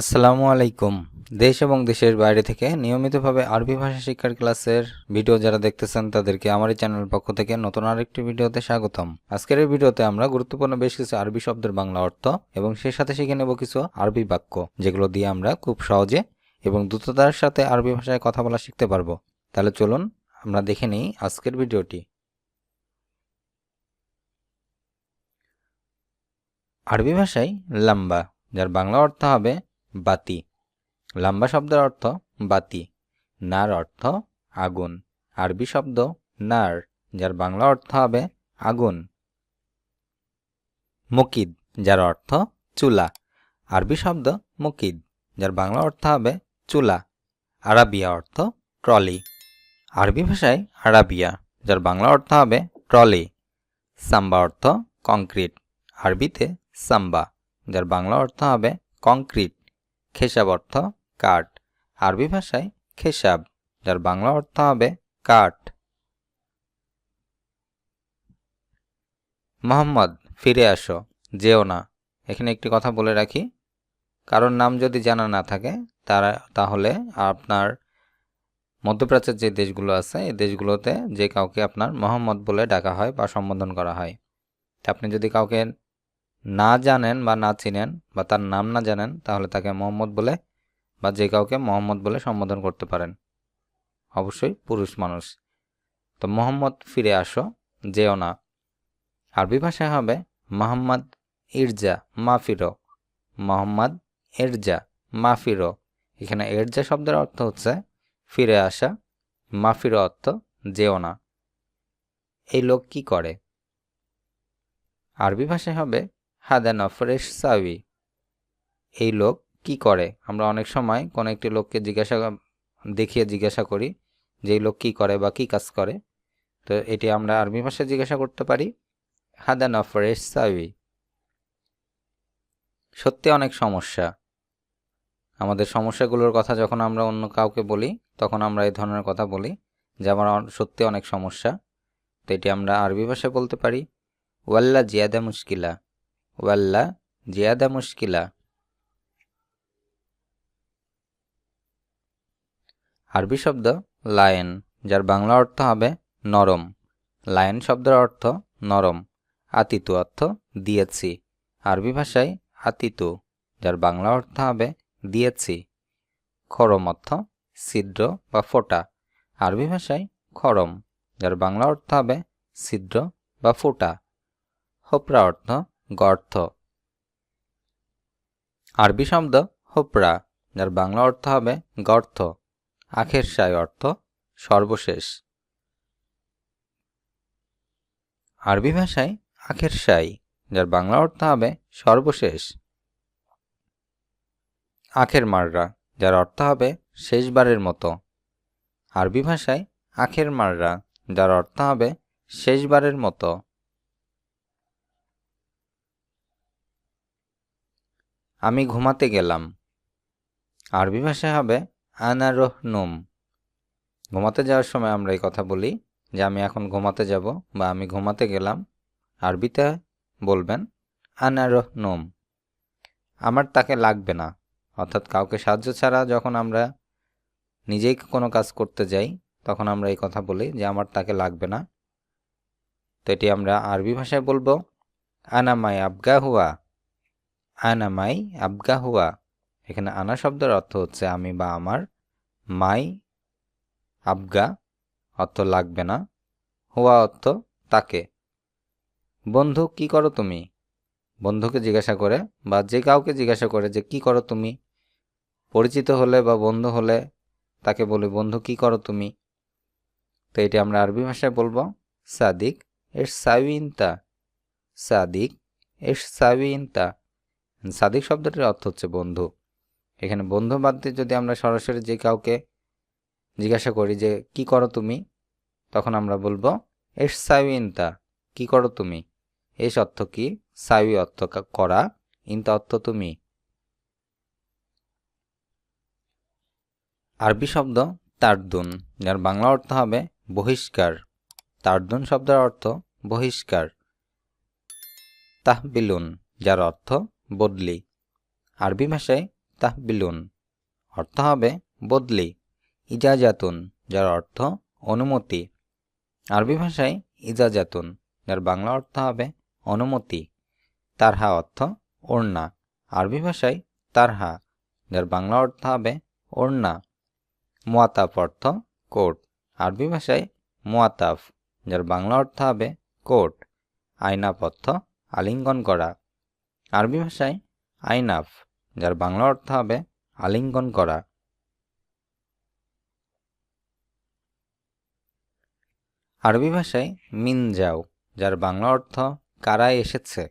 আসসালামু আলাইকুম। দেশ এবং দেশের বাইরে থেকে নিয়মিতভাবে আরবি ভাষা শিক্ষার ক্লাসের ভিডিও যারা দেখতেছেন, তাদেরকে আমার এই চ্যানেলের পক্ষ থেকে নতুন আরেকটি ভিডিওতে স্বাগতম। আজকের এই ভিডিওতে আমরা গুরুত্বপূর্ণ বেশ কিছু আরবি শব্দের বাংলা অর্থ এবং সেই সাথে শিখে নেব কিছু আরবি বাক্য, যেগুলো দিয়ে আমরা খুব সহজে এবং দ্রুততার সাথে আরবি ভাষায় কথা বলা শিখতে পারব। তাহলে চলুন, আমরা দেখে নিই আজকের ভিডিওটি। আরবি ভাষায় লাম্বা, যার বাংলা অর্থ হবে বাতি। লাম্বা শব্দের অর্থ বাতি। নার অর্থ আগুন। আরবি শব্দ নার, যার বাংলা অর্থ হবে আগুন। মুকিদ, যার অর্থ চুলা। আরবি শব্দ মুকিদ, যার বাংলা অর্থ হবে চুলা। আরাবিয়া অর্থ ট্রলি। আরবি ভাষায় আরাবিয়া, যার বাংলা অর্থ হবে ট্রলি। সাম্বা অর্থ কংক্রিট। আরবিতে সাম্বা, যার বাংলা অর্থ হবে কংক্রিট। খেসাব অর্থ কাঠ। আরবি ভাষায় খেসাব, যার বাংলা অর্থ হবে কাঠ। মোহাম্মদ, ফিরে আসো। যেও না। এখানে একটি কথা বলে রাখি। কারোর নাম যদি জানা না থাকে, তারা তাহলে আপনার মধ্যপ্রাচ্যের যে দেশগুলো আছে, এই দেশগুলোতে যে কাউকে আপনার মোহাম্মদ বলে ডাকা হয় বা সম্বোধন করা হয়। আপনি যদি কাউকে না জানেন বা না চিনেন বা তার নাম না জানেন, তাহলে তাকে মোহাম্মদ বলে বা যে কাউকে মোহাম্মদ বলে সম্বোধন করতে পারেন। অবশ্যই পুরুষ মানুষ। তো মোহাম্মদ, ফিরে আসো, যেও না। আরবি ভাষায় হবে মোহাম্মদ ইরজা মাফিরো মোহাম্মদ এরজা মাফিরো এখানে এরজা শব্দের অর্থ হচ্ছে ফিরে আসা মাফিরো অর্থ যেও না। এই লোক কি করে? আরবি ভাষায় হবে হাদা নফরেশ সাউি এই লোক কি করে? আমরা অনেক সময় কোনো একটি লোককে জিজ্ঞাসা দেখিয়ে জিজ্ঞাসা করি যে এই লোক কি করে বা কি কাজ করে। তো এটি আমরা আরবি ভাষায় জিজ্ঞাসা করতে পারি, হাদা নফরেশ সাউি সত্যি অনেক সমস্যা। আমাদের সমস্যাগুলোর কথা যখন আমরা অন্য কাউকে বলি, তখন আমরা এই ধরনের কথা বলি যে আমার সত্যি অনেক সমস্যা। তো এটি আমরা আরবি ভাষায় বলতে পারি, ওয়াল্লা জিয়াদা মুশকিলা। ওয়াল্লা, জিয়াদা মুশকিলা। আরবি শব্দ লায়ন, যার বাংলা অর্থ হবে নরম। লায়ন শব্দের অর্থ নরম। আতিতু অর্থ দিয়েছি। আরবি ভাষায় আতিতু, যার বাংলা অর্থ হবে দিয়েছি। খরম অর্থ ছিদ্র বা ফোটা। আরবি ভাষায় খরম, যার বাংলা অর্থ হবে ছিদ্র বা ফোটা। হোপরা অর্থ গর্ত আরবি শব্দ হোপড়া যার বাংলা অর্থ হবে গর্ত আখের সাই অর্থ সর্বশেষ। আরবি ভাষায় আখের সাই, যার বাংলা অর্থ হবে সর্বশেষ। আখের মাররা, যার অর্থ হবে শেষবারের মতো। আরবি ভাষায় আখের মাররা, যার অর্থ হবে শেষবারের মতো। আমি ঘুমাতে গেলাম। আরবি ভাষায় হবে আনারোহ নুম ঘুমাতে যাওয়ার সময় আমরা এই কথা বলি যে আমি এখন ঘুমাতে যাব বা আমি ঘুমাতে গেলাম। আরবিতে বলবেন আনারোহ নুম আমার তাকে লাগবে না, অর্থাৎ কাউকে সাহায্য ছাড়া যখন আমরা নিজেই কোনো কাজ করতে যাই, তখন আমরা এই কথা বলি যে আমার তাকে লাগবে না। তো এটি আমরা আরবি ভাষায় বলব আনামাই আবগা হুয়া আনামাই আবগা হুয়া। এখানে আনা শব্দের অর্থ হচ্ছে আমি বা আমার, মাই আবগা অর্থ লাগবে না, হুয়া অর্থ তাকে। বন্ধু, কি করো তুমি? বন্ধুকে জিজ্ঞাসা করে বা যে কাউকে জিজ্ঞাসা করে যে কি করো তুমি? পরিচিত হলে বা বন্ধু হলে তাকে বলি, বন্ধু, কি করো তুমি? তো এটি আমরা আরবি ভাষায় বলব, সাদিক এর সাউইনতা সাদিক এর সাউইনতা সাদিক শব্দটির অর্থ হচ্ছে বন্ধু। এখানে বন্ধু বাদ দিয়ে যদি আমরা সরাসরি যে কাউকে জিজ্ঞাসা করি যে, কি করো তুমি? তখন আমরা বলব, এস সাইউ ইনতা। কি করো তুমি? এস অর্থ কি? সাউই অর্থ করা। ইনতা অর্থ তুমি। আরবি শব্দ তারদুন, যার বাংলা অর্থ হবে বহিষ্কার। তারদুন শব্দের অর্থ বহিষ্কার। তাহবিলুন, যার অর্থ বদলি। আরবি ভাষায় তাহবিলুন, অর্থ হবে বদলি, ইজাজাতুন, যার অর্থ অনুমতি। আরবি ভাষায় ইজাজাতুন, যার বাংলা অর্থ হবে অনুমতি। তারহা অর্থ ওড়না। আরবি ভাষায় তারহা, যার বাংলা অর্থ হবে ওড়না। মোয়াতাফ অর্থ কোট। আরবি ভাষায় মোয়াতাফ যার বাংলা অর্থ হবে কোট। আইনাফ অর্থ আলিঙ্গন করা। আরবি ভাষায় আইনাফ, যার বাংলা অর্থ হবে আলিঙ্গন করা। আরবি ভাষায় মিন যাও যার বাংলা অর্থ কারা এসেছে।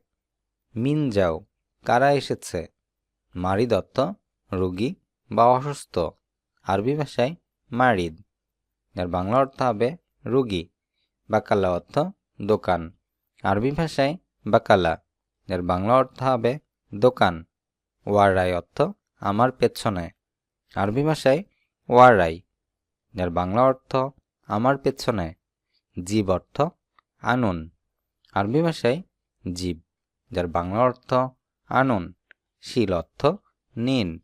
মিন যাও কারা এসেছে। মারিদ অর্থ রোগী বা অসুস্থ। আরবি ভাষায় মারিদ, যার বাংলা অর্থ হবে রোগী। বাকালা অর্থ দোকান। আরবি ভাষায় বাকালা যার বাংলা অর্থ হবে দোকান ওয়ারাই অর্থ আমার পেছনে। আরবি ভাষায় ওয়ারাই যার বাংলা অর্থ আমার পেছনে। জীব অর্থ আনুন। আরবি ভাষায় জীব, যার বাংলা অর্থ আনুন, শিল অর্থ নিন।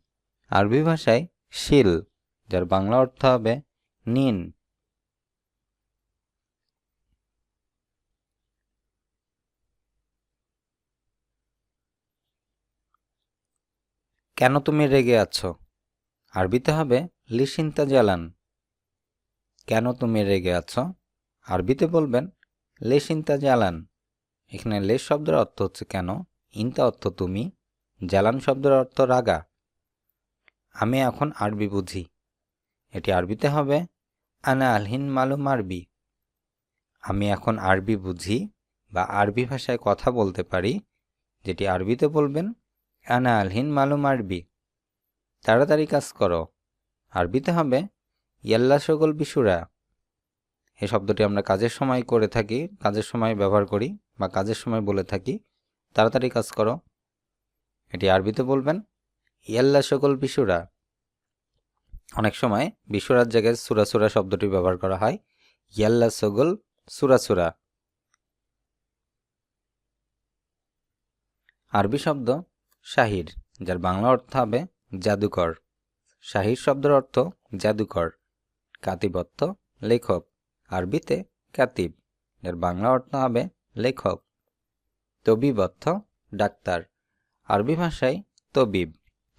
আরবি ভাষায় শিল, যার বাংলা অর্থ হবে নিন। কেন তুমি রেগে আছো? আরবিতে হবে, লিসিন্তা জ্বালান। কেন তুমি রেগে আছো? আরবিতে বলবেন, লেসিন্তা জ্বালান। এখানে লেস শব্দের অর্থ হচ্ছে কেন? ইনতা অর্থ তুমি, জ্বালান শব্দের অর্থ রাগা। আমি এখন আরবি বুঝি। এটি আরবিতে হবে, আনা আলহিন মালুম আরবি। আমি এখন আরবি বুঝি বা আরবি ভাষায় কথা বলতে পারি, যেটি আরবিতে বলবেন আনা আলহিন মালুম আরবি। তাড়াতাড়ি কাজ করো। আরবিতে হবে, ইয়াল্লা সগল বিশুরা। এই শব্দটি আমরা কাজের সময় করে থাকি, কাজের সময় ব্যবহার করি বা কাজের সময় বলে থাকি। তাড়াতাড়ি কাজ করো। এটি আরবিতে বলবেন, ইয়াল্লা সকল বিশুরা। অনেক সময় বিশুরার জায়গায় সুরা সুরা শব্দটি ব্যবহার করা হয়, ইয়াল্লা সগল সুরা সুরা। আরবি শব্দ শাহির, যার বাংলা অর্থ হবে জাদুকর শাহির শব্দের অর্থ জাদুকর কাতিব অর্থ লেখক। আরবিতে কাতিব, যার বাংলা অর্থ হবে লেখক। তবিব অর্থ ডাক্তার। আরবি ভাষায় তবিব,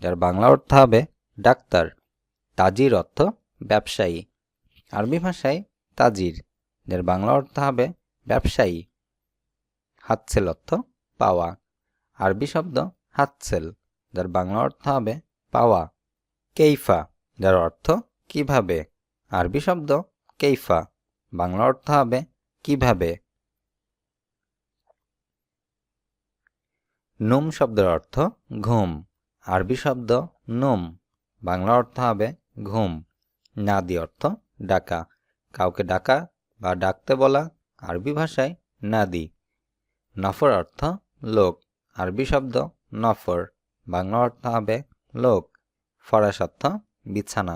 যার বাংলা অর্থ হবে ডাক্তার। তাজির অর্থ ব্যবসায়ী। আরবি ভাষায় তাজির, যার বাংলা অর্থ হবে ব্যবসায়ী। হাতছেল অর্থ পাওয়া। আরবি শব্দ হাতছেল যার বাংলা অর্থ হবে পাওয়া। কেইফা, যার অর্থ কীভাবে। আরবি শব্দ কেইফা, বাংলা অর্থ হবে কীভাবে। নুম শব্দের অর্থ ঘুম, আরবি শব্দ নুম, বাংলা অর্থ হবে ঘুম। নাদি অর্থ ডাকা, কাউকে ডাকা বা ডাকতে বলা আরবি ভাষায় নাদি। নফর অর্থ লোক, আরবি শব্দ নফর, বাংলা অর্থ হবে লোক। ফরাস অর্থ বিছানা।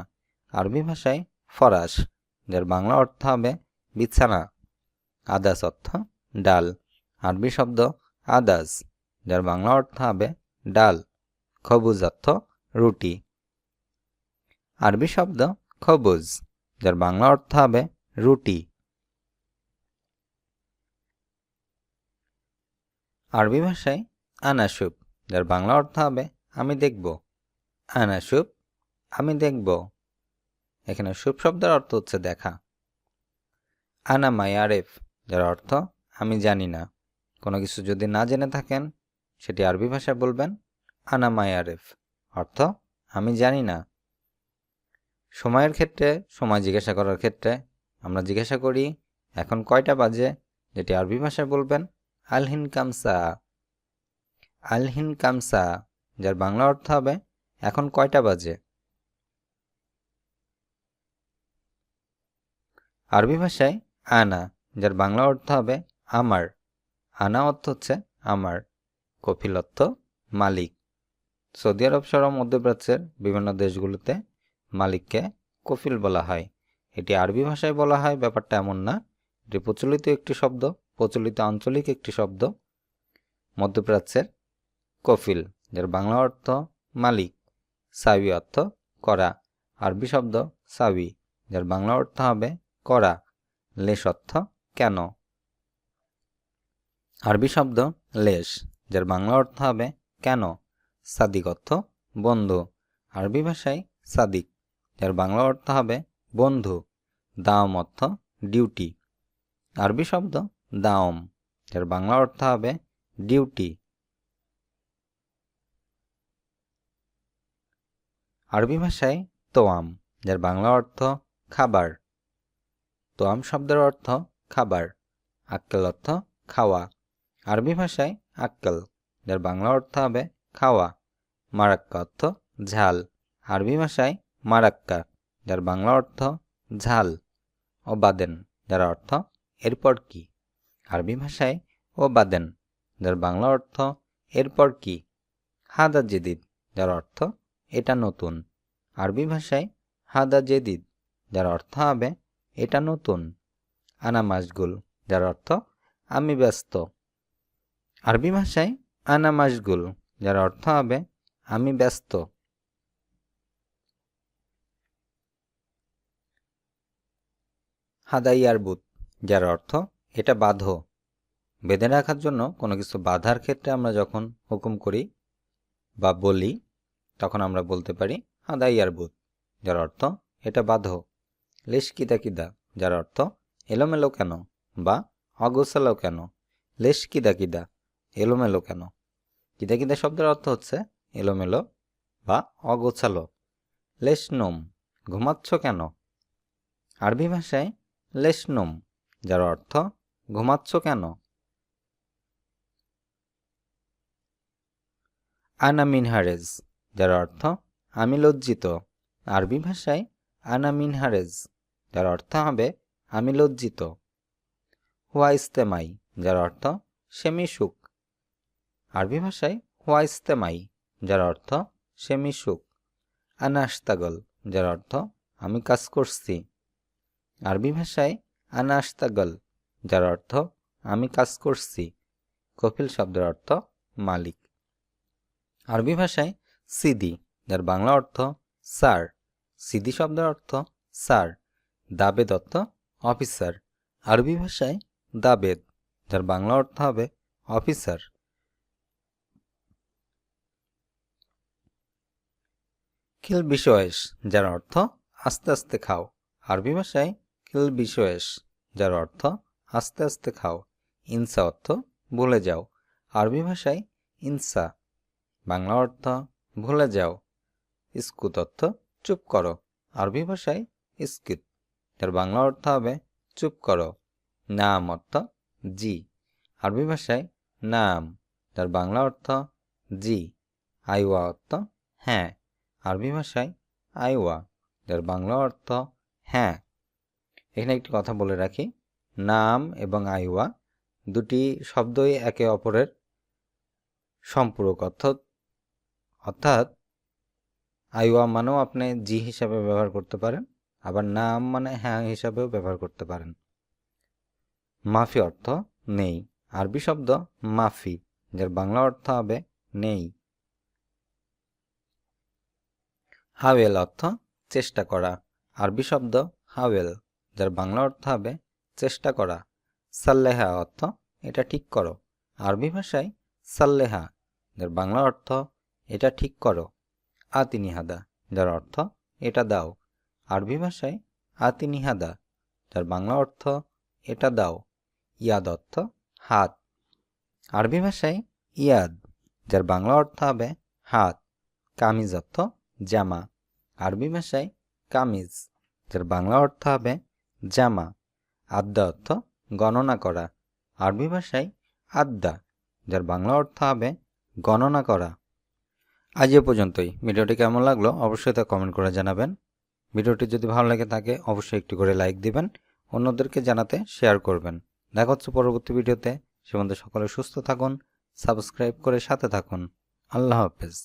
আরবি ভাষায় ফরাস, যার বাংলা অর্থ হবে বিছানা। আদাস অর্থ ডাল। আরবি শব্দ আদাস, যার বাংলা অর্থ হবে ডাল। খবুজ অর্থ রুটি। আরবি শব্দ খবুজ, যার বাংলা অর্থ হবে রুটি। আরবি ভাষায় আনাসুপ যার বাংলা অর্থ হবে, আমি দেখব। আনাসুপ আমি দেখব। এখানে সুপ শব্দের অর্থ হচ্ছে দেখা। আনা মাই আরেফ, যার অর্থ, আমি জানি না। কোনো কিছু যদি না জেনে থাকেন, সেটি আরবি ভাষায় বলবেন, আনা মাই আরেফ, অর্থ, আমি জানি না। সময়ের ক্ষেত্রে, সময় জিজ্ঞাসা করার ক্ষেত্রে, আমরা জিজ্ঞাসা করি, এখন কয়টা বাজে, যেটি আরবি ভাষায় বলবেন, আলহিন কামসা। আলহিন কামসা, যার বাংলা অর্থ হবে, এখন কয়টা বাজে? আরবি ভাষায় আনা, যার বাংলা অর্থ হবে আমার। আনা অর্থ হচ্ছে আমার। কফিল অর্থ মালিক। সৌদি আরব সহ মধ্যপ্রাচ্যের বিভিন্ন দেশগুলোতে মালিককে কফিল বলা হয়। এটি আরবি ভাষায় বলা হয়, ব্যাপারটা এমন না। এটি প্রচলিত একটি শব্দ, প্রচলিত আঞ্চলিক একটি শব্দ। মধ্যপ্রাচ্যের কফিল যার বাংলা অর্থ মালিক। সাবি অর্থ করা। আরবি শব্দ সাবি যার বাংলা অর্থ হবে করা। লেশ অর্থ কেন? আরবি শব্দ লেশ যার বাংলা অর্থ হবে কেন? সাদিক অর্থ বন্ধু। আরবি ভাষায় সাদিক যার বাংলা অর্থ হবে বন্ধু। দাওম অর্থ ডিউটি। আরবি শব্দ দাওম যার বাংলা অর্থ হবে ডিউটি। আরবি ভাষায় তোয়াম, যার বাংলা অর্থ খাবার। তোয়াম শব্দের অর্থ খাবার, আক্কেল অর্থ খাওয়া। আরবি ভাষায় আক্কেল, যার বাংলা অর্থ হবে খাওয়া। মারাক্কা অর্থ ঝাল। আরবি ভাষায় মারাক্কা, যার বাংলা অর্থ ঝাল। ও বাদেন যার অর্থ এরপর কি। আরবি ভাষায় ও বাদেন যার বাংলা অর্থ এরপর কি। হাদা জেদিদ যার অর্থ এটা নতুন। আরবি ভাষায়, হাদা জেদিদ, যার অর্থ হবে, এটা নতুন। আনা মাসগুল যার অর্থ, আমি ব্যস্ত। আরবি ভাষায়, আনা মাসগুল যার অর্থ হবে, আমি ব্যস্ত। হাদাইয়ার বুত যার অর্থ, এটা বাঁধো। বেঁধে রাখার জন্য কোনো কিছু বাধার ক্ষেত্রে আমরা যখন হুকুম করি বা বলি তখন আমরা বলতে পারি হাদাইয়ার বুত যার অর্থ, এটা বাঁধো লেশ কিদা কিদা যার অর্থ, এলোমেলো কেন বা, অগোছালো কেন লেশ কিদা কিদা এলোমেলো কেন কিদা কিদা শব্দের অর্থ হচ্ছে, এলোমেলো বা, অগোছালো লেশ নোম ঘুমাচ্ছ কেন আরবি ভাষায় লেশনুম যার অর্থ, ঘুমাচ্ছ কেন আনা মিনহারেজ যার অর্থ আমি লজ্জিত। আরবি ভাষায় আনা মিনহারেজ, যার অর্থ হবে আমি লজ্জিত। হুয়া ইস্তেমাই, যার অর্থ সে মিশুক। আরবি ভাষায় হুয়া ইস্তেমাই, যার অর্থ সে মিশুক। আনা আস্তাগল যার অর্থ আমি কাজ করছি। আরবি ভাষায় আনা আস্তাগল যার অর্থ আমি কাজ করছি। কপিল শব্দের অর্থ মালিক। আরবি ভাষায় সিদি, যার বাংলা অর্থ স্যার। সিদি শব্দের অর্থ স্যার। দাবেদ অর্থ অফিসার। আরবি ভাষায় দাবেদ, যার বাংলা অর্থ হবে অফিসার। খিল বিষয়েশ যার অর্থ আস্তে আস্তে খাও। আরবি ভাষায় খিল বিষয়েশ যার অর্থ আস্তে আস্তে খাও। ইনসা অর্থ ভুলে যাও। আরবি ভাষায় ইনসা, বাংলা অর্থ ভুলে যাও। ইস্কুত অর্থ চুপ করো। আরবি ভাষায় ইস্কিত যার বাংলা অর্থ হবে, চুপ করো। নাম অর্থ, জি। আরবি ভাষায় নাম। যার বাংলা অর্থ, জি। আইওয়া অর্থ হ্যাঁ। আরবি ভাষায় আইওয়া। যার বাংলা অর্থ হ্যাঁ। এখানে একটি কথা বলে রাখি। নাম এবং আইওয়া দুটি শব্দই একে অপরের সম্পূরক অর্থাৎ অর্থাৎ আইওয়া মানেও আপনি জি হিসাবে ব্যবহার করতে পারেন, আবার নাম মানে হ্যাঁ হিসাবেও ব্যবহার করতে পারেন। মাফি অর্থ নেই। আরবি শব্দ মাফি, যার বাংলা অর্থ হবে নেই। হাওয়েল অর্থ চেষ্টা করা। আরবি শব্দ হাওয়েল, যার বাংলা অর্থ হবে চেষ্টা করা। সাল্লেহা অর্থ এটা ঠিক করো। আরবি ভাষায় সাল্লেহা, যার বাংলা অর্থ এটা ঠিক করো। আতিনিহাদা, যার অর্থ এটা দাও। আরবি ভাষায় আতিনিহাদা, যার বাংলা অর্থ এটা দাও। ইয়াদ অর্থ হাত। আরবি ভাষায় ইয়াদ, যার বাংলা অর্থ হবে হাত। কামিজ অর্থ জামা। আরবি ভাষায় কামিজ, যার বাংলা অর্থ হবে জামা। আদ্যা অর্থ গণনা করা। আরবি ভাষায় আদ্যা যার বাংলা অর্থ হবে গণনা করা। আজ এ পর্যন্তই। ভিডিওটি কেমন লাগল অবশ্যই তা কমেন্ট করে জানাবেন। ভিডিওটি যদি ভালো লাগে থাকে অবশ্যই একটি করে লাইক দিবেন, অন্যদেরকে জানাতে শেয়ার করবেন। দেখা হচ্ছে পরবর্তী ভিডিওতে। সে সকলে সুস্থ থাকুন সাবস্ক্রাইব করে সাথে থাকুন। আল্লাহ হাফেজ।